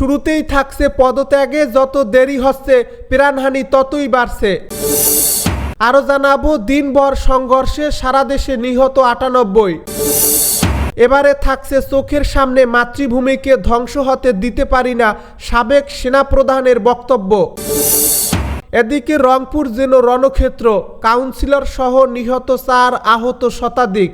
শুরুতেই থাকছে পদত্যাগে, যত দেরি হচ্ছে প্রাণহানি ততই বাড়ছে। আরও জানাব, দিনভর সংঘর্ষে সারা দেশে নিহত আটানব্বই। এবারে থাকছে চোখের সামনে মাতৃভূমিকে ধ্বংস হতে দিতে পারি না সাবেক সেনাপ্রধানের বক্তব্য। এদিকে রংপুর যেন রণক্ষেত্র, কাউন্সিলর সহ নিহত চার আহত শতাধিক।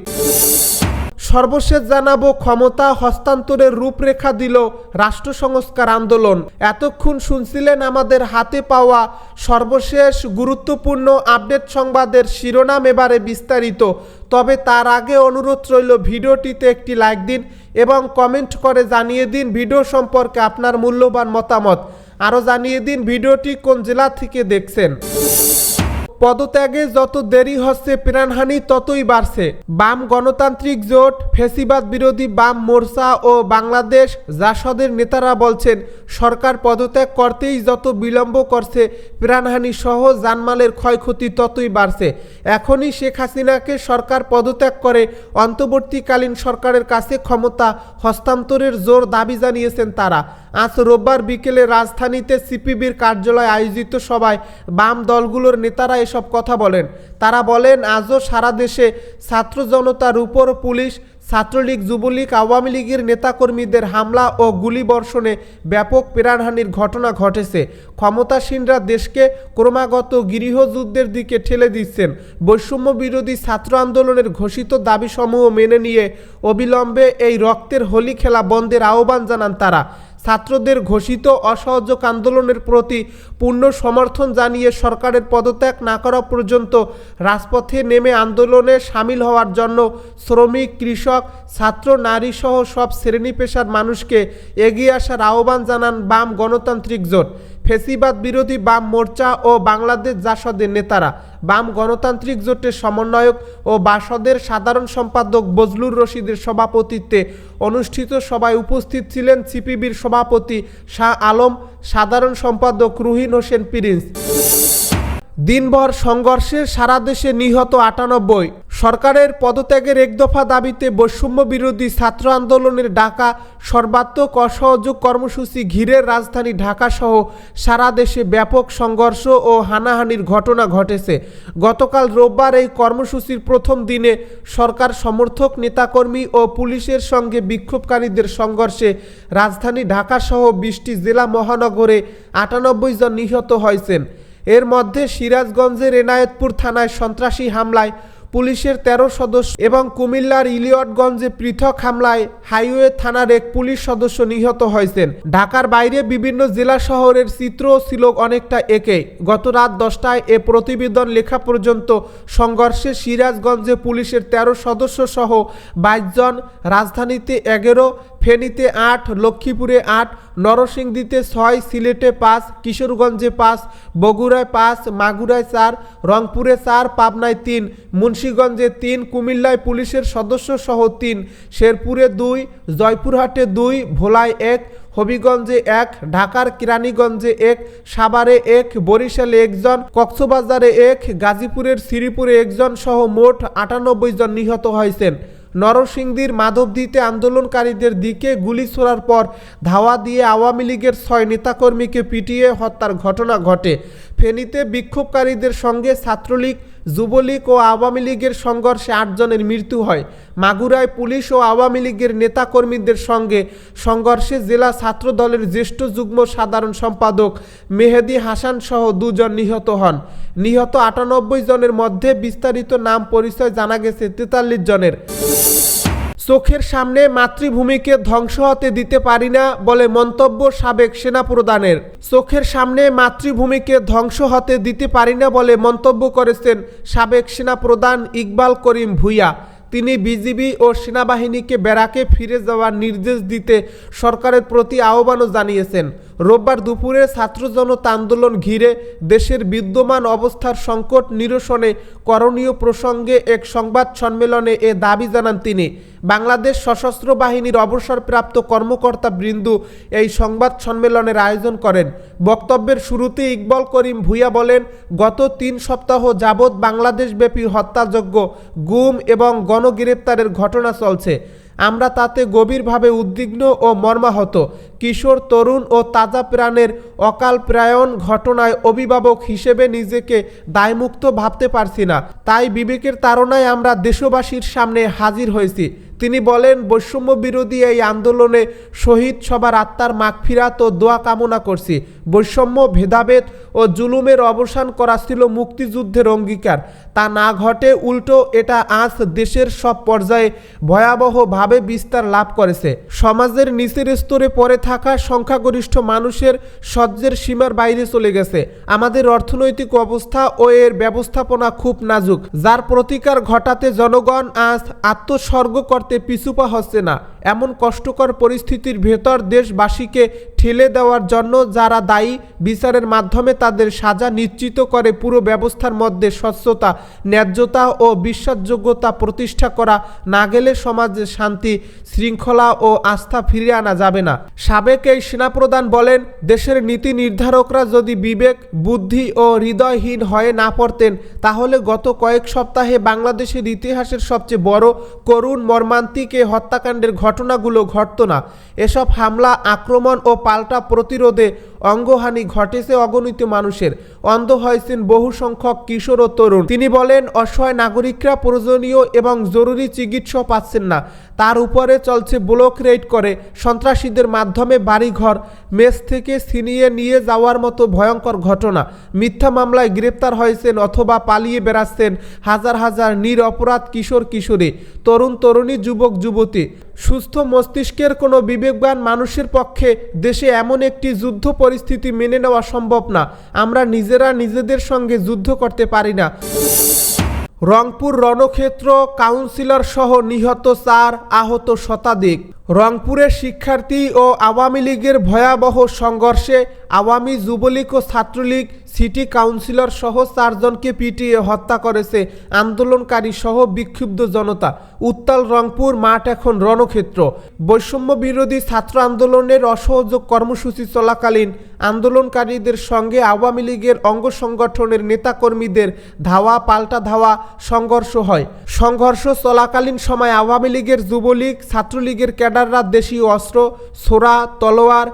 সর্বশেষ জানাব ক্ষমতা হস্তান্তরের রূপরেখা দিল রাষ্ট্র সংস্কার আন্দোলন। এতক্ষণ শুনছিলেন আমাদের হাতে পাওয়া সর্বশেষ গুরুত্বপূর্ণ আপডেট সংবাদের শিরোনাম এবারে বিস্তারিত। তবে তার আগে অনুরোধ রইল ভিডিওটিতে একটি লাইক দিন এবং কমেন্ট করে জানিয়ে দিন ভিডিও সম্পর্কে আপনার মূল্যবান মতামত। আরও জানিয়ে দিন ভিডিওটি কোন জেলা থেকে দেখছেন। পদত্যাগে যত দেরি হচ্ছে প্রাণহানি ততই বাড়ছে। বাম গণতান্ত্রিক জোট, ফেসিবাদ বিরোধী বাম মোর্চা ও বাংলাদেশ জাসদের নেতারা বলছেন, সরকার পদত্যাগ করতেই যত বিলম্ব করছে প্রাণহানি সহ জানমালের ক্ষয়ক্ষতি ততই বাড়ছে। এখনই শেখ হাসিনাকে সরকার পদত্যাগ করে, অন্তর্বর্তীকালীন সরকারের কাছে ক্ষমতা হস্তান্তরের জোর দাবি জানিয়েছেন তারা। আজ রোববার বিকেলে রাজধানীতে সিপিবির কার্যালয়ে আয়োজিত সভায় বাম দলগুলোর নেতারা এসব কথা বলেন। তারা বলেন, আজও সারা দেশে ছাত্র জনতার উপর পুলিশ, ছাত্রলীগ, যুবলীগ, আওয়ামী লীগের নেতাকর্মীদের হামলা ও গুলিবর্ষণে ব্যাপক প্রাণহানির ঘটনা ঘটেছে। ক্ষমতাসীনরা দেশকে ক্রমাগত গৃহযুদ্ধের দিকে ঠেলে দিচ্ছেন। বৈষম্য বিরোধী ছাত্র আন্দোলনের ঘোষিত দাবিসমূহ মেনে নিয়ে অবিলম্বে এই রক্তের হোলি খেলা বন্ধের আহ্বান জানান তারা। ছাত্রদের ঘোষিত অসহযোগ আন্দোলনের প্রতি পূর্ণ সমর্থন জানিয়ে সরকারের পদত্যাগ না করা পর্যন্ত রাজপথে নেমে আন্দোলনে সামিল হওয়ার জন্য শ্রমিক, কৃষক, ছাত্র নারীসহ সব শ্রেণি পেশার মানুষকে এগিয়ে আসার আহ্বান জানান বাম গণতান্ত্রিক জোট। ফেসিবাদ বিরোধী বাম মোর্চা ও বাংলাদেশ জাসদের নেতারা, বাম গণতান্ত্রিক জোটের সমন্বয়ক ও বাসদের সাধারণ সম্পাদক বজলুর রশিদের সভাপতিত্বে অনুষ্ঠিত সভায় উপস্থিত ছিলেন সিপিবির সভাপতি শাহ আলম, সাধারণ সম্পাদক রুহিন হোসেন প্রিন্স। দিনভর সংঘর্ষে সারা দেশে নিহত আটানব্বই। সরকারের পদত্যাগের এক দফা দাবিতে বৈষম্য বিরোধী ছাত্র আন্দোলনের ডাকা সর্বাত্মক অসহযোগ কর্মসূচি ঘিরে রাজধানী ঢাকা সহ সারা দেশে ব্যাপক সংঘর্ষ ও হানাহানির ঘটনা ঘটেছে। গতকাল রোববার এই কর্মসূচির প্রথম দিনে সরকার সমর্থক, নেতাকর্মী ও পুলিশের সঙ্গে বিক্ষোভকারীদের সংঘর্ষে রাজধানী ঢাকা সহ বিশটি জেলা মহানগরে আটানব্বই জন নিহত হয়েছেন। এর মধ্যে সিরাজগঞ্জের এনায়েতপুর থানায় সন্ত্রাসী হামলায় পুলিশের তেরো সদস্য এবং কুমিল্লার ইলিয়টগঞ্জে পৃথক হামলায় হাইওয়ে থানার এক পুলিশ সদস্য নিহত হয়েছেন। ঢাকার বাইরে বিভিন্ন জেলা শহরের চিত্রও ছিল অনেকটা একে। গত রাত দশটায় এ প্রতিবেদন লেখা পর্যন্ত সংঘর্ষে সিরাজগঞ্জে পুলিশের তেরো সদস্য সহ বাইশ জন, রাজধানীতে এগারো ফেনীতে আট, লক্ষ্মীপুরে আট, নরসিংদীতে ছয়, সিলেটে পাঁচ, কিশোরগঞ্জে পাঁচ, বগুড়ায় পাঁচ, মাগুরায় চার, রংপুরে চার, পাবনায় তিন, মুন্সীগঞ্জে তিন, কুমিল্লায় পুলিশের সদস্য সহ তিন, শেরপুরে দুই, জয়পুরহাটে দুই, ভোলায় এক, হবিগঞ্জে এক, ঢাকার কিরানীগঞ্জে এক, সাভারে এক, বরিশালে একজন, কক্সবাজারে এক, গাজীপুরের শ্রীপুরে একজন সহ মোট আটানব্বই জন নিহত হয়েছেন। নরসিংদীর মাধবদীতে আন্দোলনকারীদের দিকে গুলি ছোড়ার পর ধাওয়া দিয়ে আওয়ামী লীগের ছয় নেতাকর্মীকে পিটিয়ে হত্যার ঘটনা ঘটে। ফেনীতে বিক্ষোভকারীদের সঙ্গে ছাত্রলীগ যুবলীগ ও আওয়ামী লীগের সংঘর্ষে আটজনের মৃত্যু হয়। মাগুরায় পুলিশ ও আওয়ামী লীগের নেতাকর্মীদের সঙ্গে সংঘর্ষে জেলা ছাত্র দলের জ্যেষ্ঠ যুগ্ম সাধারণ সম্পাদক মেহেদি হাসান সহ দুজন নিহত হন। নিহত আটানব্বই জনের মধ্যে বিস্তারিত নাম পরিচয় জানা গেছে তেতাল্লিশ জনের। চোখের সামনে মাতৃভূমিকে ধ্বংস হতে দিতে পারি না বলে মন্তব্য সাবেক সেনাপ্রধানের চোখের সামনে মাতৃভূমিকে ধ্বংস হতে দিতে পারি না বলে মন্তব্য করেছেন সাবেক সেনা সেনাপ্রধান ইকবাল করিম ভুইয়া। তিনি বিজিবি ও সেনাবাহিনীকে ব্যারাকে ফিরে যাওয়ার নির্দেশ দিতে সরকারের প্রতি আহ্বানও জানিয়েছেন। রোববার দুপুরে ছাত্র জনতা আন্দোলন ঘিরে দেশের বিদ্যমান অবস্থার সংকট নিরসনে করণীয় প্রসঙ্গে এক সংবাদ সম্মেলনে এ দাবি জানান তিনি। বাংলাদেশ সশস্ত্র বাহিনীর অবসরপ্রাপ্ত কর্মকর্তা বৃন্দু এই সংবাদ সম্মেলনের আয়োজন করেন। বক্তব্যের শুরুতে ইকবল করিম ভুইয়া বলেন, গত তিন সপ্তাহ যাবৎ বাংলাদেশব্যাপী হত্যাযজ্ঞ, গুম এবং গণগ্রেপ্তারের ঘটনা চলছে। আমরা তাতে গভীরভাবে উদ্বিগ্ন ও মর্মাহত। কিশোর, তরুণ ও তাজা প্রাণের অকাল প্রায়ণ ঘটনায় অভিভাবক হিসেবে নিজেকে দায়মুক্ত ভাবতে পারছি না। তাই বিবেকের তাড়নায় আমরা দেশবাসীর সামনে হাজির হয়েছি। তিনি বলেন, বৈষম্য বিরোধী এই আন্দোলনে শহীদ সবার আত্মার মাগফিরাত ও দোয়া কামনা করছি। বৈষম্য, ভেদাভেদ ও জুলুমের অবসান করা ছিল মুক্তিযুদ্ধের অঙ্গীকার। তা না ঘটে, উল্টো এটা আজ দেশের সব পর্যায়ে ভয়াবহভাবে বিস্তার লাভ করেছে। সমাজের নিচের স্তরে পড়ে থাকা সংখ্যাগরিষ্ঠ মানুষের সহ্যের সীমার বাইরে চলে গেছে। আমাদের অর্থনৈতিক অবস্থা ও এর ব্যবস্থাপনা খুব নাজুক, যার প্রতিকার ঘটাতে জনগণ আজ আত্মস্বর্গ করতে পিছুপা হচ্ছে না। এমন কষ্টকর পরিস্থিতির ভেতর দেশবাসীকে ঠেলে দেওয়ার জন্য যারা দায়ী, বিচারের মাধ্যমে তাদের সাজা নিশ্চিত করে পুরো ব্যবস্থার মধ্যে স্বচ্ছতা, ন্যায্যতা ও বিশ্বাসযোগ্যতা প্রতিষ্ঠা করা, না গেলে সমাজে শান্তি, শৃঙ্খলা ও আস্থা ফিরিয়ে আনা যাবে না। সাবেক এই সেনাপ্রধান বলেন, দেশের নীতি নির্ধারকরা যদি বিবেক, বুদ্ধি ও হৃদয়হীন হয়ে না পড়তেন, তাহলে গত কয়েক সপ্তাহে বাংলাদেশের ইতিহাসের সবচেয়ে বড়, করুণ মর্মান্তিক হত্যাকাণ্ডের ঘটনাগুলো ঘটত না। এসব হামলা, আক্রমণ ও পাল্টা প্রতিরোধে অঙ্গহানি ঘটেছে অগণিত মানুষের। অন্ধ হয়েছেন বহু সংখ্যক কিশোর ও তরুণ। তিনি বলেন, অসহায় নাগরিকরা প্রয়োজনীয় এবং জরুরি চিকিৎসা পাচ্ছেন না। তার উপরে চলছে ব্লক রেড করে। সন্ত্রাসীদের মাধ্যমে বাড়িঘর, মেস থেকে ছিনিয়ে নিয়ে যাওয়ার মতো ভয়ঙ্কর ঘটনা। মিথ্যা মামলায় গ্রেপ্তার হয়েছেন অথবা পালিয়ে বেড়াচ্ছেন হাজার হাজার নিরপরাধ কিশোর কিশোরী তরুণ তরুণী যুবক যুবতী সুস্থ মস্তিষ্কের কোনো বিবেকবান মানুষের পক্ষে দেশে এমন একটি যুদ্ধ পরিস্থিতি মেনে নেওয়া সম্ভব না। আমরা নিজেরা নিজেদের সঙ্গে যুদ্ধ করতে পারি না। রংপুর রণক্ষেত্র কাউন্সিলর সহ নিহত চার আহত শতাধিক। রংপুরের শিক্ষার্থী ও আওয়ামী লীগের ভয়াবহ সংঘর্ষে আওয়ামী যুবলীগ ও ছাত্রলীগ সিটি কাউন্সিলর সহ চারজনকে পিটিয়ে হত্যা করেছে আন্দোলনকারী সহ বিক্ষুব্ধ জনতা। উত্তাল রংপুর মাঠ এখন রণক্ষেত্র। বৈষম্য বিরোধী ছাত্র আন্দোলনের অসহযোগ কর্মসূচি চলাকালীন আন্দোলনকারীদের সঙ্গে আওয়ামী লীগের অঙ্গ সংগঠনের নেতাকর্মীদের ধাওয়া পাল্টা ধাওয়া সংঘর্ষ হয়। সংঘর্ষ চলাকালীন সময় আওয়ামী লীগের যুবলীগ, ছাত্রলীগের ক্যাডাররা দেশীয় অস্ত্র, সোরা, তলোয়ার,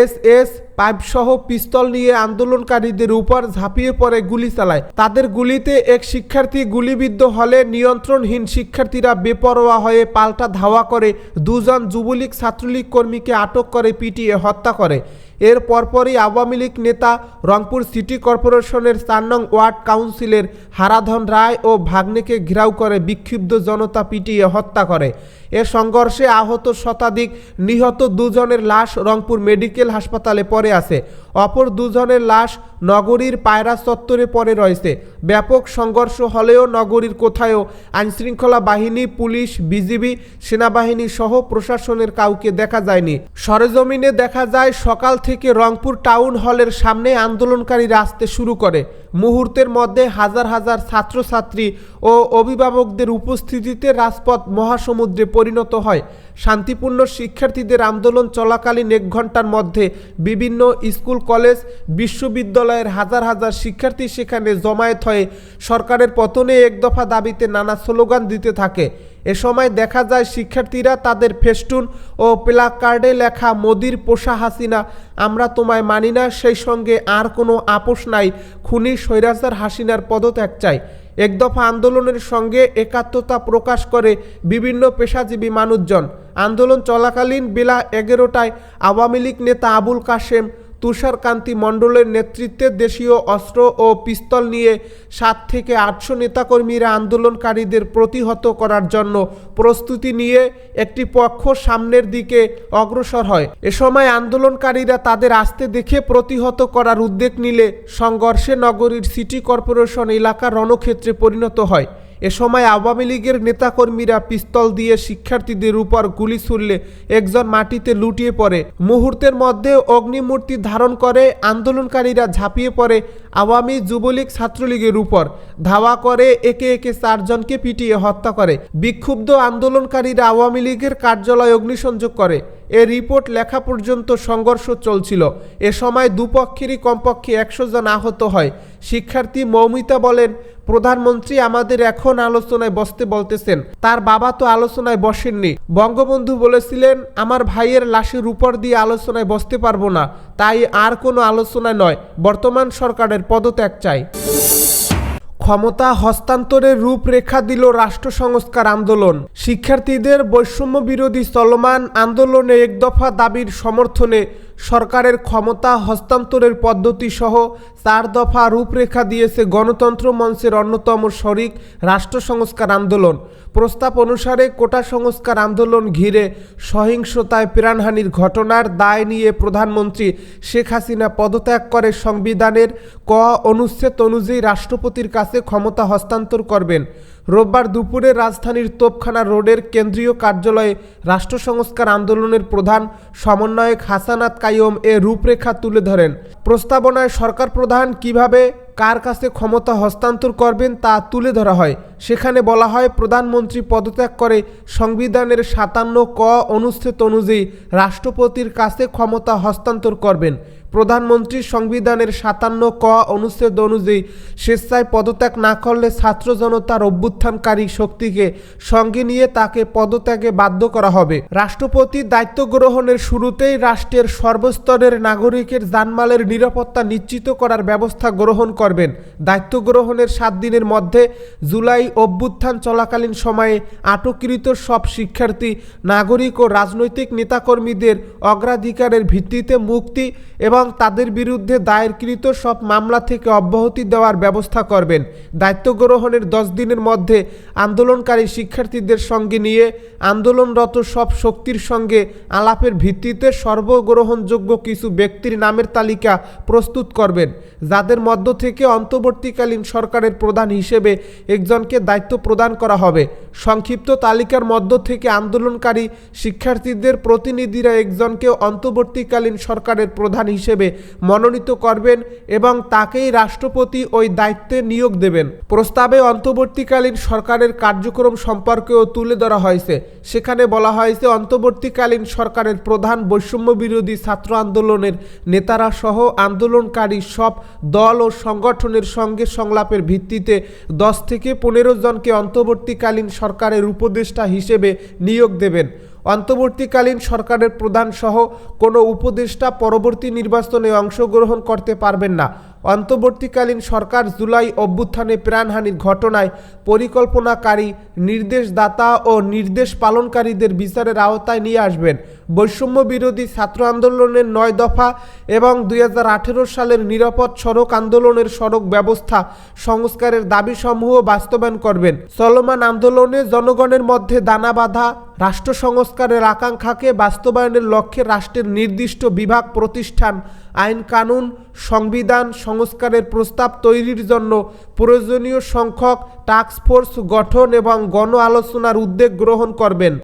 এস এস, পাইপসহ পিস্তল নিয়ে আন্দোলনকারীদের উপর ঝাঁপিয়ে পড়ে গুলি চালায়। তাদের গুলিতে এক শিক্ষার্থী গুলিবিদ্ধ হলে নিয়ন্ত্রণহীন শিক্ষার্থীরা বেপরোয়া হয়ে পাল্টা ধাওয়া করে। দুজন যুবলীগ ছাত্রলীগ কর্মীকে আটক করে, পিটিয়ে হত্যা করে। এর পরপরই আওয়ামী লীগ নেতা রংপুর সিটি কর্পোরেশনের চার নং ওয়ার্ড কাউন্সিলের হারাধন রায় ও ভাগ্নেকে ঘেরাও করে বিক্ষুব্ধ জনতা পিটিয়ে হত্যা করে। এ সংঘর্ষে আহত শতাধিক নিহত দুজনের লাশ রংপুর মেডিকেল হাসপাতালে পড়ে আছে। অপর দুজনের লাশ নগরীর পায়রা চত্বরে পড়ে রয়েছে। ব্যাপক সংঘর্ষ হলেও নগরীর কোথাও আইনশৃঙ্খলা বাহিনী, পুলিশ, বিজিবি, সেনাবাহিনী সহ প্রশাসনের কাউকে দেখা যায়নি। সরেজমিনে দেখা যায় সকাল থেকে রংপুর টাউন হলের সামনে আন্দোলনকারীরা আসতে শুরু করে। মুহূর্তের মধ্যে হাজার হাজার ছাত্রছাত্রী ও অভিভাবকদের উপস্থিতিতে রাজপথ মহাসমুদ্রে পরিণত হয়। শান্তিপূর্ণ শিক্ষার্থীদের আন্দোলন চলাকালীন এক ঘণ্টার মধ্যে বিভিন্ন স্কুল, কলেজ, বিশ্ববিদ্যালয়ের হাজার হাজার শিক্ষার্থী সেখানে জমায়েত হয়ে সরকারের পতনে এক দফা দাবিতে নানা স্লোগান দিতে থাকে। এ সময় দেখা যায় শিক্ষার্থীরা তাদের ফেস্টুন ও প্লাকার্ডে লেখা, মোদির পোষা হাসিনা, আমরা তোমায় মানি না, সেই সঙ্গে আর কোনো আপোষ নাই। খুনি স্বৈরাচার হাসিনার পদত্যাগ চাই এক দফা আন্দোলনের সঙ্গে একাত্মতা প্রকাশ করে বিভিন্ন পেশাজীবী মানুষজন। আন্দোলন চলাকালীন বেলা এগারোটায় আওয়ামী লীগ নেতা আবুল কাশেম তুষারকান্তি মণ্ডলের নেতৃত্বে দেশীয় অস্ত্র ও পিস্তল নিয়ে সাত থেকে আটশো নেতাকর্মীরা আন্দোলনকারীদের প্রতিহত করার জন্য প্রস্তুতি নিয়ে একটি পক্ষ সামনের দিকে অগ্রসর হয়। এ সময় আন্দোলনকারীরা তাদের আসতে দেখে প্রতিহত করার উদ্যোগ নিলে সংঘর্ষে নগরীর সিটি কর্পোরেশন এলাকা রণক্ষেত্রে পরিণত হয়। এ সময় আওয়ামী লীগের নেতাকর্মীরা পিস্তল দিয়ে শিক্ষার্থীদের উপর গুলি ছুড়লে একজন মাটিতে লুটিয়ে পড়ে। মুহূর্তের মধ্যে অগ্নিমূর্তি ধারণ করে, আন্দোলনকারীরা ঝাঁপিয়ে পড়ে আওয়ামী যুবলীগ ছাত্রলীগের উপর। ধাওয়া করে, একে একে চারজনকে পিটিয়ে হত্যা করে। বিক্ষুব্ধ আন্দোলনকারীরা আওয়ামী লীগের কার্যালয় অগ্নিসংযোগ করে। এ রিপোর্ট লেখা পর্যন্ত সংঘর্ষ চলছিল। এ সময় দুপক্ষেরই কমপক্ষে একশো জন আহত হয়। শিক্ষার্থী মৌমিতা বলেন, প্রধানমন্ত্রী আমাদের এখন আলোচনায় বসতে বলতেছেন। তার বাবা তো আলোচনায় বসেননি। বঙ্গবন্ধু বলেছিলেন, আমার ভাইয়ের লাশের উপর দিয়ে আলোচনায় বসতে পারব না। তাই আর কোনো আলোচনা নয়। বর্তমান সরকারের পদত্যাগ চাই। ক্ষমতা হস্তান্তরের রূপরেখা দিল রাষ্ট্র সংস্কার আন্দোলন। শিক্ষার্থীদের বৈষম্য বিরোধী চলমান আন্দোলনে একদফা দাবির সমর্থনে সরকারের ক্ষমতা হস্তান্তরের পদ্ধতি সহ চার দফা রূপরেখা দিয়েছে গণতন্ত্র মঞ্চের অন্যতম শরিক রাষ্ট্র সংস্কার আন্দোলন। প্রস্তাব অনুসারে কোটা সংস্কার আন্দোলন ঘিরে সহিংসতায় প্রাণহানির ঘটনার দায় নিয়ে প্রধানমন্ত্রী শেখ হাসিনা পদত্যাগ করে সংবিধানের ক অনুচ্ছেদ অনুযায়ী রাষ্ট্রপতির কাছে ক্ষমতা হস্তান্তর করবেন। রোববার দুপুরে রাজধানীর তোপখানা রোডের কেন্দ্রীয় কার্যালয়ে রাষ্ট্র সংস্কার আন্দোলনের প্রধান সমন্বয়ক হাসানাত কাইয়ম এ রূপরেখা তুলে ধরেন। প্রস্তাবনায় সরকার প্রধান কীভাবে কার কাছে ক্ষমতা হস্তান্তর করবেন তা তুলে ধরা হয়। সেখানে বলা হয়, প্রধানমন্ত্রী পদত্যাগ করে সংবিধানের সাতান্ন ক অনুচ্ছেদ অনুযায়ী রাষ্ট্রপতির কাছে ক্ষমতা হস্তান্তর করবেন। প্রধানমন্ত্রী সংবিধানের সাতান্ন ক অনুচ্ছেদ অনুযায়ী স্বেচ্ছায় পদত্যাগ না করলে ছাত্র জনতার অভ্যুত্থানকারী শক্তিকে সঙ্গে নিয়ে তাকে পদত্যাগে বাধ্য করা হবে। রাষ্ট্রপতি দায়িত্ব গ্রহণের শুরুতেই রাষ্ট্রের সর্বস্তরের নাগরিকের জানমালের নিরাপত্তা নিশ্চিত করার ব্যবস্থা গ্রহণ করবেন। দায়িত্ব গ্রহণের সাত দিনের মধ্যে জুলাই অভ্যুত্থান চলাকালীন সময়ে আটককৃত সব শিক্ষার্থী, নাগরিক ও রাজনৈতিক নেতাকর্মীদের অগ্রাধিকারের ভিত্তিতে মুক্তি এবং তাদের বিরুদ্ধে দায়েরকৃত সব মামলা থেকে অব্যাহতি দেওয়ার ব্যবস্থা করবেন। দায়িত্ব গ্রহণের দশ দিনের মধ্যে আন্দোলনকারী শিক্ষার্থীদের সঙ্গে নিয়ে আন্দোলনরত সব শক্তির সঙ্গে আলাপের ভিত্তিতে সর্বগ্রহণযোগ্য কিছু ব্যক্তির নামের তালিকা প্রস্তুত করবেন, যাদের মধ্য থেকে অন্তর্বর্তীকালীন সরকারের প্রধান হিসেবে একজনকে দায়িত্ব প্রদান করা হবে। সংক্ষিপ্ত তালিকার মধ্য থেকে আন্দোলনকারী শিক্ষার্থীদের প্রতিনিধিরা একজনকে অন্তর্বর্তীকালীন সরকারের প্রধান হিসেবে মনোনীত করবেন এবং তাকেই রাষ্ট্রপতি ওই দায়িত্বে নিয়োগ দেবেন। প্রস্তাবে অন্তর্বর্তীকালীন সরকারের কার্যক্রম সম্পর্কেও তুলে ধরা হয়েছে। সেখানে বলা হয়েছে, অন্তর্বর্তীকালীন সরকারের প্রধান বৈষম্য বিরোধী ছাত্র আন্দোলনের নেতারা সহ আন্দোলনকারী সব দল ও সংগঠনের সঙ্গে সংলাপের ভিত্তিতে দশ থেকে পনেরো জনকে অন্তর্বর্তীকালীন সরকারের উপদেষ্টা হিসেবে নিয়োগ দেবেন। অন্তর্বর্তীকালীন সরকারের প্রধান সহ কোনো উপদেষ্টা পরবর্তী নির্বাচনে অংশগ্রহণ করতে পারবেন না। অন্তর্বর্তীকালীন সরকার জুলাই অভ্যুত্থানে প্রাণহানির ঘটনায় পরিকল্পনাকারী, নির্দেশদাতা ও নির্দেশ পালনকারীদের বিচারের আওতায় নিয়ে আসবেন। বৈষম্য বিরোধী ছাত্র আন্দোলনের নয় দফা এবং দুই হাজার আঠেরো সালের নিরাপদ সড়ক আন্দোলনের সড়ক ব্যবস্থা সংস্কারের দাবিসমূহ বাস্তবায়ন করবেন। চলমান আন্দোলনে জনগণের মধ্যে দানা বাঁধা, রাষ্ট্র সংস্কারের আকাঙ্ক্ষাকে বাস্তবায়নের লক্ষ্যে রাষ্ট্রের নির্দিষ্ট বিভাগ, প্রতিষ্ঠান, আইন কানুন, সংবিধান, সংস্কারের প্রস্তাব তৈরির জন্য প্রয়োজনীয় সংখ্যক টাস্কফোর্স গঠন এবং গণ আলোচনার উদ্যোগ গ্রহণ করবেন।